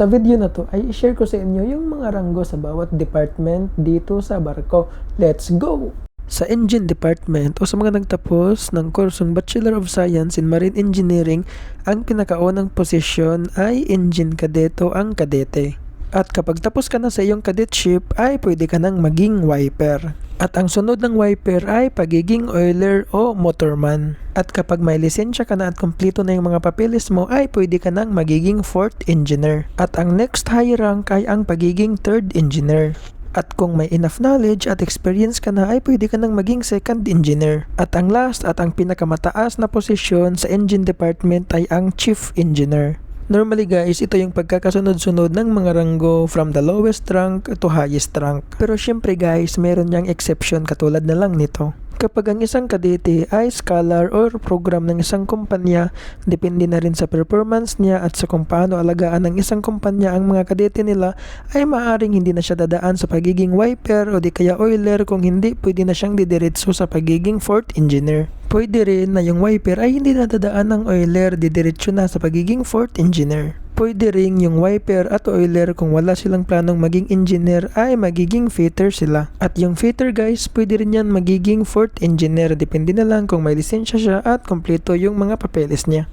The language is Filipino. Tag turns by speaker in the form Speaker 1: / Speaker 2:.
Speaker 1: Sa video na to ay i-share ko sa inyo yung mga ranggo sa bawat department dito sa barko. Let's go! Sa engine department o sa mga nagtapos ng kursong Bachelor of Science in Marine Engineering, ang pinakaunang posisyon ay engine cadet o ang kadete. At kapag tapos ka na sa iyong cadetship ay pwede ka nang maging wiper. At ang sunod ng wiper ay pagiging oiler o motorman. At kapag may lisensya ka na at kumpleto na yung mga papeles mo ay pwede ka nang magiging fourth engineer. At ang next high rank ay ang pagiging third engineer. At kung may enough knowledge at experience ka na ay pwede ka nang maging second engineer. At ang last at ang pinakamataas na posisyon sa engine department ay ang chief engineer. Normally guys, ito yung pagkakasunod-sunod ng mga ranggo from the lowest rank to highest rank. Pero syempre guys, meron niyang exception katulad na lang nito. Kapag ang isang kadete ay scholar or program ng isang kumpanya, depende na rin sa performance niya at sa kung paano alagaan ng isang kumpanya ang mga kadete nila, ay maaring hindi na siya dadaan sa pagiging wiper o di kaya oiler kung hindi pwede na siyang didiretso sa pagiging fourth engineer. Pwede rin na yung wiper ay hindi nadadaan ng oiler, didiretso na sa pagiging fourth engineer. Pwede rin yung wiper at oiler kung wala silang planong maging engineer ay magiging fitter sila. At yung fitter guys, pwede rin yan magiging fourth engineer. Depende na lang kung may lisensya siya at kompleto yung mga papeles niya.